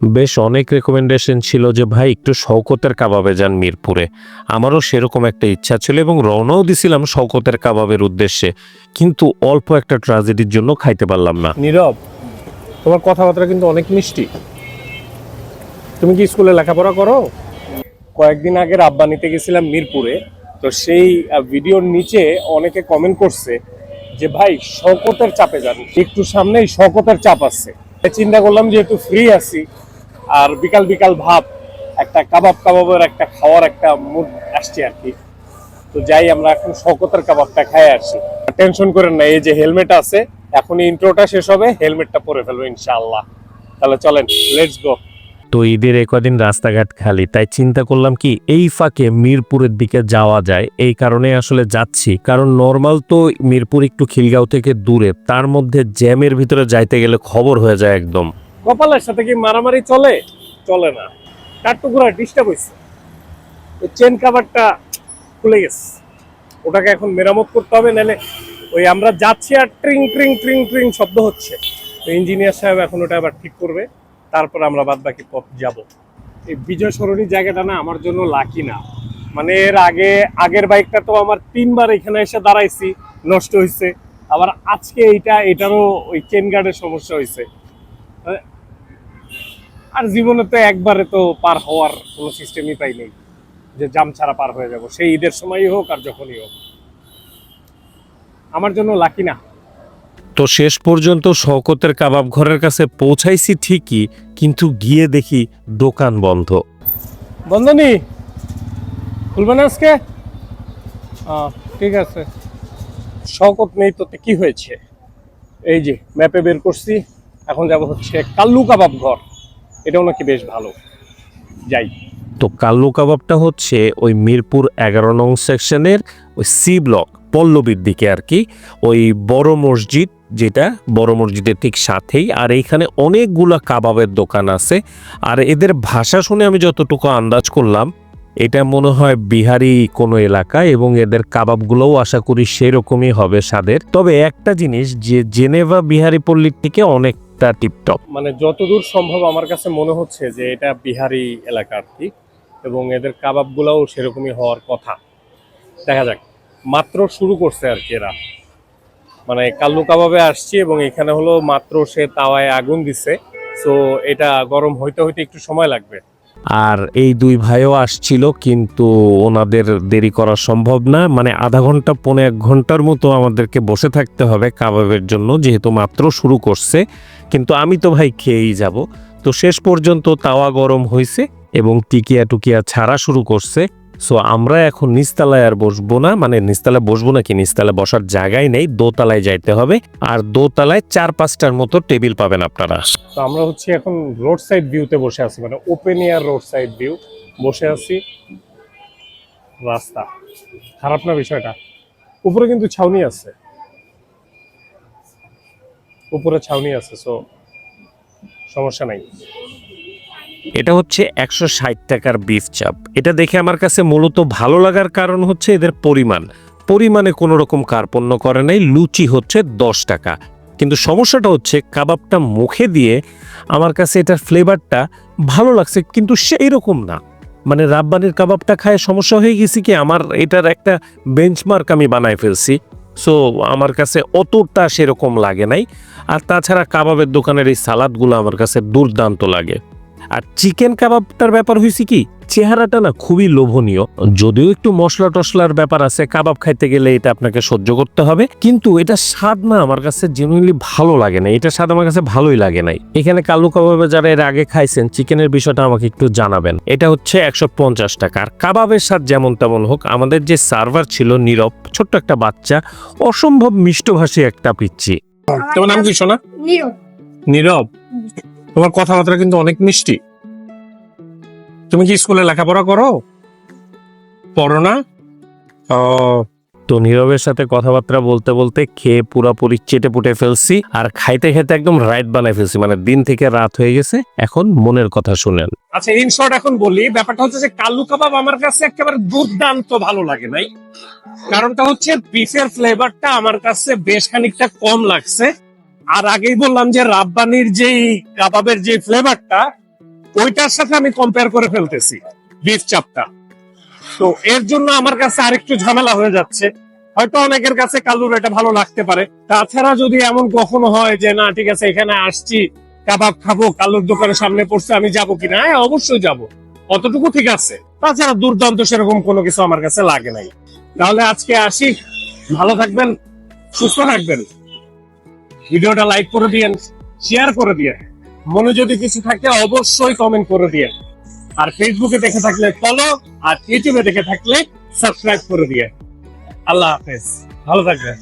বেশ অনেক রেকমেন্ডেশন ছিল যে, ভাই, একটু শওকতের কাবাবে যান মিরপুরে। আমারও সেরকম একটা ইচ্ছা ছিল এবং রওনাও দিছিলাম শওকতের কাবাবের উদ্দেশ্যে। কিন্তু অল্প একটা ট্রাজেডির জন্য খাইতে পারলাম না। নীরব, তোমার কথাবার্তা কিন্তু অনেক মিষ্টি। তুমি কি স্কুলে লেখাপড়া করো? কয়েকদিন আগে রাব্বানিতে গেছিলাম মিরপুরে, তো সেই ভিডিওর নিচে অনেকে কমেন্ট করছে যে, ভাই, শওকতের চাপে যান। একটু সামনেই শওকতের চাপ আছে। চিন্তা করলাম যেহেতু ফ্রি আছি আর বিকাল বিকাল ভাব, একটা কাবাব কাবাবের একটা খাওয়ার একটা মুড আসছে আর কি। তো যাই, আমরা এখন শকতের কাবাবটা খাই আসি। টেনশন করেন না, এই যে হেলমেট আছে, এখনই ইন্ট্রোটা শেষ হবে, হেলমেটটা পরে ফেলব ইনশাআল্লাহ। তাহলে চলেন লেটস গো তো ঈদের একদিন রাস্তাঘাট খালি, তাই চিন্তা করলাম কি, এই ফাঁকে মিরপুরের দিকে যাওয়া যায়, এই কারণে আসলে যাচ্ছি। কারণ নর্মাল তো মিরপুর একটু খিলগাঁও থেকে দূরে, তার মধ্যে জ্যামের ভিতরে যাইতে গেলে খবর হয়ে যায় একদম। কপালের সাথে কি মারামারি চলে? চলে না। কাঠটুকুরা ডিস্টার্ব হয়েছে ওই চেন কাভারটা খুলে গেছে। ওটাকে এখন মেরামত করতে হবে, নাহলে ওই আমরা যাচ্ছি আর ট্রিং ট্রিং ট্রিং ট্রিং শব্দ হচ্ছে। তো ইঞ্জিনিয়ার সাহেব এখন ওটা আবার ঠিক করবে। তারপর আমরা বাদ বাকি পথ যাব। এই বিজয় সরণি জায়গাটা না আমার জন্য লাকি না। মানে এর আগে, আগের বাইকটা তো আমার তিনবার এখানে এসে দাঁড়াইছি, নষ্ট হয়েছে আবার আজকে এইটা, এটারও ওই চেন গার্ডের সমস্যা হয়েছে আর জীবনে তো একবারে তো পার হওয়ার কোনো সিস্টেমই পাই নেই যে জাম ছাড়া পার হয়ে যাব। সেই ঈদের সময়ই হোক আর যখনই হোক। আমার জন্য লাকি না। তো শেষ পর্যন্ত শওকতের কাবাব ঘরের কাছে পৌঁছাইছি ঠিকই কিন্তু গিয়ে দেখি দোকান বন্ধ। বন্ধনী খুলবে না আজকে? ঠিক আছে। শকত নেই তোতে কি হয়েছে? এই যে ম্যাপে বের করছি এখন যাব হচ্ছে কাল্লু কাবাব ঘর। এটাও নাকি বেশ ভালো। যাই। তো কাল্লু কাবাবটা হচ্ছে ওই মিরপুর এগারো নং সেকশনের ওই সি ব্লক, পল্লবীর দিকে আর কি। ওই বড় মসজিদ যেটা, বড় মসজিদের ঠিক সাথেই। আর এইখানে অনেকগুলা কাবাবের দোকান আছে। আর এদের ভাষা শুনে আমি যতটুকু আন্দাজ করলাম, এটা মনে হয় বিহারি কোনো এলাকা এবং এদের কাবাবগুলোও আশা করি সেরকমই হবে স্বাদের। তবে একটা জিনিস যে জেনেভা বিহারি পল্লীর থেকে অনেকটা টিপটপ। মানে যতদূর সম্ভব আমার কাছে মনে হচ্ছে যে এটা বিহারি এলাকার আর কি এবং এদের কাবাবগুলোও সেরকমই হওয়ার কথা। দেখা যাক, মাত্র শুরু করছে আর কি এরা। মানে কাল্লু কাবাবে আসছি এবং এখানে হলো মাত্র সে তাওয়ায় আগুন দিছে। সো এটা গরম হইতে হইতে একটু সময় লাগবে। আর এই দুই ভাইও আসছিল, কিন্তু ওনাদের দেরি করা সম্ভব না। মানে আধা ঘণ্টা, পৌনে এক ঘণ্টার মতো আমাদেরকে বসে থাকতে হবে কাবাবের জন্য, যেহেতু মাত্র শুরু করছে। কিন্তু আমি তো ভাই খেয়েই যাব। তো শেষ পর্যন্ত তাওয়া গরম হয়েছে এবং টিকিয়া টুকিয়া ছাড়া শুরু করছে। সো আমরা এখন নিচতলায় আর বসবো না মানে নিচতলায় বসবো না কি বসার জায়গায় নেই, দোতলায় যাইতে হবে। আর দোতলায় চার পাঁচটার মতো টেবিল পাবেন আপনারা। তো আমরা হচ্ছে এখন রোড সাইড ভিউতে বসে আছি মানে open air road side view বসে আছি। রাস্তা। খারাপ না বিষয়টা? উপরে কিন্তু ছাউনি আছে। উপরে ছাউনি আছে সো সমস্যা নাই। এটা হচ্ছে একশো ষাট টাকার বিফ চাপ এটা দেখে আমার কাছে মূলত ভালো লাগার কারণ হচ্ছে এদের পরিমাণ। পরিমাণে কোনো রকম কার্পণ্য করে নাই, লুচি হচ্ছে দশ টাকা। কিন্তু সমস্যাটা হচ্ছে কাবাবটা মুখে দিয়ে আমার কাছে এটার ফ্লেভারটা ভালো লাগছে, কিন্তু সেই রকম না। মানে রাব্বানির কাবাবটা খায় সমস্যা হয়ে গেছে কি, আমার এটার একটা বেঞ্চমার্ক আমি বানায় ফেলছি। সো আমার কাছে অতটা সেরকম লাগে নাই। আর তাছাড়া কাবাবের দোকানের এই সালাদগুলো আমার কাছে দুর্দান্ত লাগে। আর চিকেন কাবাবটার ব্যাপার হয়েছে কি চেহারাটা না খুবই লোভনীয়। যদিও একটু মশলা টশলার ব্যাপার আছে কাবাব খাইতে গেলে এটা আপনাকে সহ্য করতে হবে কিন্তু এটা স্বাদ না আমার কাছে জেনুইনলি ভালো লাগে না। এটা স্বাদ আমার কাছে ভালোই লাগে নাই। এখানে কালু কাবাবে যারা এর আগে খাইছেন চিকেনের বিষয়টা আমাকে একটু জানাবেন। এটা হচ্ছে একশো পঞ্চাশ টাকা। আর কাবাবের স্বাদ যেমন তেমন হোক আমাদের যে সার্ভার ছিল নীরব ছোট্ট একটা বাচ্চা অসম্ভব মিষ্টভাষী একটা পিচ্ছি তোমার নাম কি শোনা নীরব। নীরব? তোমার কথাবার্তা কিন্তু অনেক মিষ্টি। তুমি কি স্কুলে লেখাপড়া করো? পড়ো না? তো নীরবের সাথে কথাবার্তা বলতে বলতে খেয়ে পুরাপুরি চেটে পুটে ফেলছি আর খাইতে খেতে একদম রাইট বানাই ফেলছি মানে দিন থেকে রাত হয়ে গেছে এখন মনের কথা শুনেন। আচ্ছা ইন শর্ট এখন বলি ব্যাপারটা হচ্ছে যে কালু কাবাব আমার কাছে একেবারে দুর্দান্ত ভালো লাগে নাই। কারণটা হচ্ছে বিফের ফ্লেভারটা আমার কাছে বেশ খানিকটা কম লাগছে। আর আগেই বললাম যে রাব্বানির যেই কাবাবের যে ফ্লেভারটা ওইটার সাথে আমি কম্পেয়ার করে ফেলতেছি বিফ চাপটা তো এর জন্য আমার কাছে আরেকটু ঝামেলা হয়ে যাচ্ছে। হয়তো অনেকের কাছে কালুর এটা ভালো লাগতে পারে। তাছাড়া যদি এমন কখনো হয় যে, না, ঠিক আছে, এখানে আসছি, কাবাব খাব, কালুর দোকানের সামনে পড়ছে, আমি যাব কিনা হ্যাঁ অবশ্যই যাব। অতটুকু ঠিক আছে। তাছাড়া দুর্দান্ত সেরকম কোনো কিছু আমার কাছে লাগে নাই। তাহলে আজকে আসি। ভালো থাকবেন, সুস্থ থাকবেন। ভিডিওটা লাইক করে দিয়েন শেয়ার করে দিয়ে মনে যদি কিছু থাকে, অবশ্যই কমেন্ট করে দিয়ে আর ফেসবুকে দেখে থাকলে ফলো আর ইউটিউবে দেখে থাকলে সাবস্ক্রাইব করে দিয়ে আল্লাহ হাফেজ। ভালো থাকবেন।